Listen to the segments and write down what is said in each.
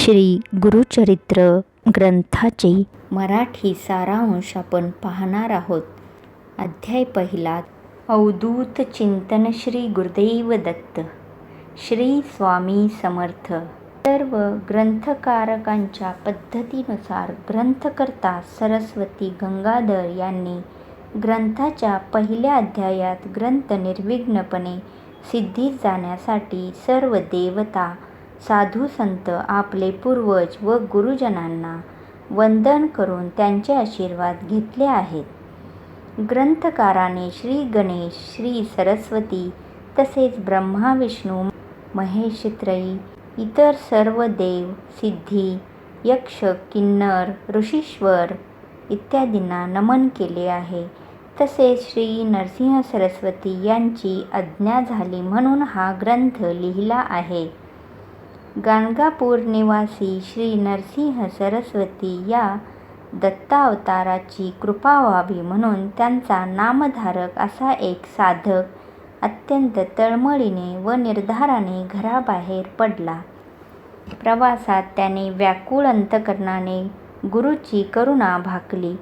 श्री गुरुचरित्र ग्रंथाचे मराठी सारांश आपण पाहणार आहोत. अध्याय पहिला अवधूत चिंतन श्री गुरुदेव दत्त. श्री स्वामी समर्थ. सर्व ग्रंथकारकांच्या पद्धतीनुसार ग्रंथकर्ता सरस्वती गंगाधर यांनी ग्रंथाच्या पहिल्या अध्यायात ग्रंथ निर्विघ्नपणे सिद्धीस जाण्यासाठी सर्व देवता साधू संत आपले पूर्वज व गुरुजनांना वंदन करून त्यांचे आशीर्वाद घेतले आहेत. ग्रंथकाराने श्री गणेश श्री सरस्वती तसेच ब्रह्मा विष्णू महेशत्रयी इतर सर्व देव सिद्धी यक्ष किन्नर ऋषीश्वर इत्यादींना नमन केले आहे. तसेच श्री नरसिंह सरस्वती यांची आज्ञा झाली म्हणून हा ग्रंथ लिहिला आहे. गाणगापूर निवासी श्री नरसिंह सरस्वती या दत्तावताराची कृपा व्हावी म्हणून त्यांचा नामधारक असा एक साधक अत्यंत तळमळीने व निर्धाराने घराबाहेर पडला. प्रवासात त्याने व्याकुळ अंतकरणाने गुरूची करुणा भाकली.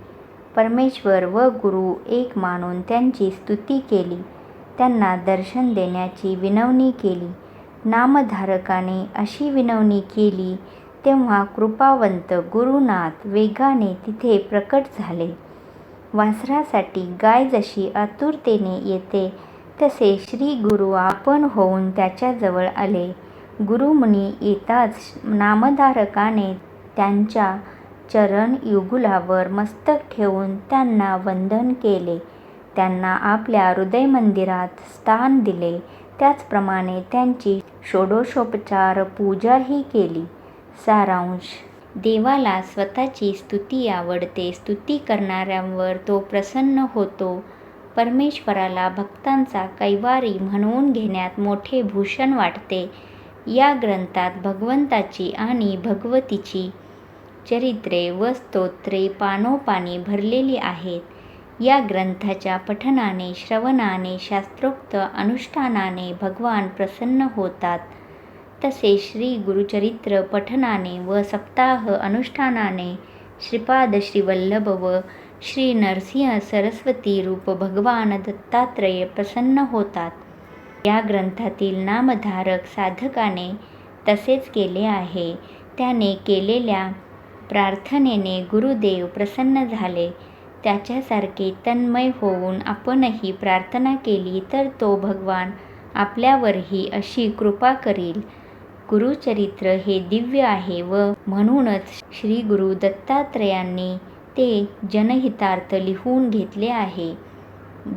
परमेश्वर व गुरु एक मानून त्यांची स्तुती केली. त्यांना दर्शन देण्याची विनवणी केली. नामधारकाने अशी विनवणी केली तेव्हा कृपावंत गुरुनाथ वेगाने तिथे प्रकट झाले. वासरासाठी गाय जशी आतुरतेने येते तसे श्री गुरु आपण होऊन त्याच्याजवळ आले. गुरुमुनी येताच नामधारकाने त्यांच्या चरण युगुलावर मस्तक ठेवून त्यांना वंदन केले. त्यांना आपल्या हृदयमंदिरात स्थान दिले. त्याचप्रमाणे त्यांची षोडशोपचार पूजाही केली. सारांश देवाला स्वतःची स्तुती आवडते. स्तुती करणाऱ्यांवर तो प्रसन्न होतो. परमेश्वराला भक्तांचा कैवारी म्हणवून घेण्यात मोठे भूषण वाटते. या ग्रंथात भगवंताची आणि भगवतीची चरित्रे व स्तोत्रे पानोपानी भरलेली आहेत. या ग्रंथाच्या पठनाने, श्रवणाने, शास्त्रोक्त अनुष्ठानाने भगवान प्रसन्न होतात. तसे श्री गुरुचरित्र पठनाने व सप्ताह अनुष्ठानाने श्रीपाद श्रीवल्लभ व श्री नरसिंह सरस्वती रूप भगवान दत्तात्रय प्रसन्न होतात. या ग्रंथातील नामधारक साधकाने तसेच केले आहे. त्याने केलेल्या प्रार्थनेने गुरुदेव प्रसन्न झाले. त्याच्यासारखे तन्मय होऊन आपणही प्रार्थना केली तर तो भगवान आपल्यावरही अशी कृपा करील. गुरुचरित्र हे दिव्य आहे व म्हणूनच श्री गुरु दत्तात्रयांनी ते जनहितार्थ लिहून घेतले आहे.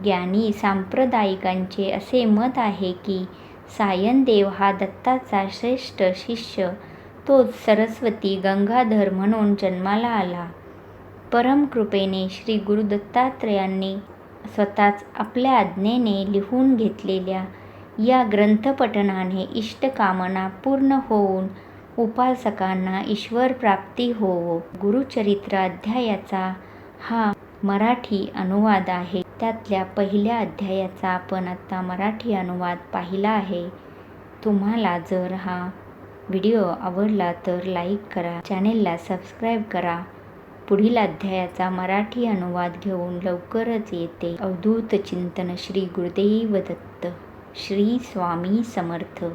ज्ञानी सांप्रदायिकांचे असे मत आहे की सायनदेव हा दत्ताचा श्रेष्ठ शिष्य तोच सरस्वती गंगाधर म्हणून जन्माला आला. परमकृपेने श्री गुरु दत्तात्रयांनी स्वतःच आपल्या आज्ञेने लिहून घेतलेल्या या ग्रंथपठनाने इष्टकामना पूर्ण होऊन उपासकांना ईश्वर प्राप्ती होवो. गुरुचरित्र अध्यायाचा हा मराठी अनुवाद आहे. त्यातल्या पहिल्या अध्यायाचा आपण आत्ता मराठी अनुवाद पाहिला आहे. तुम्हाला जर हा व्हिडिओ आवडला तर लाईक करा. चॅनेलला सबस्क्राईब करा. पुढील अध्यायाचा मराठी अनुवाद घेऊन लवकरच येते. अवधूत चिंतन श्री गुरुदेव दत्त श्री स्वामी समर्थ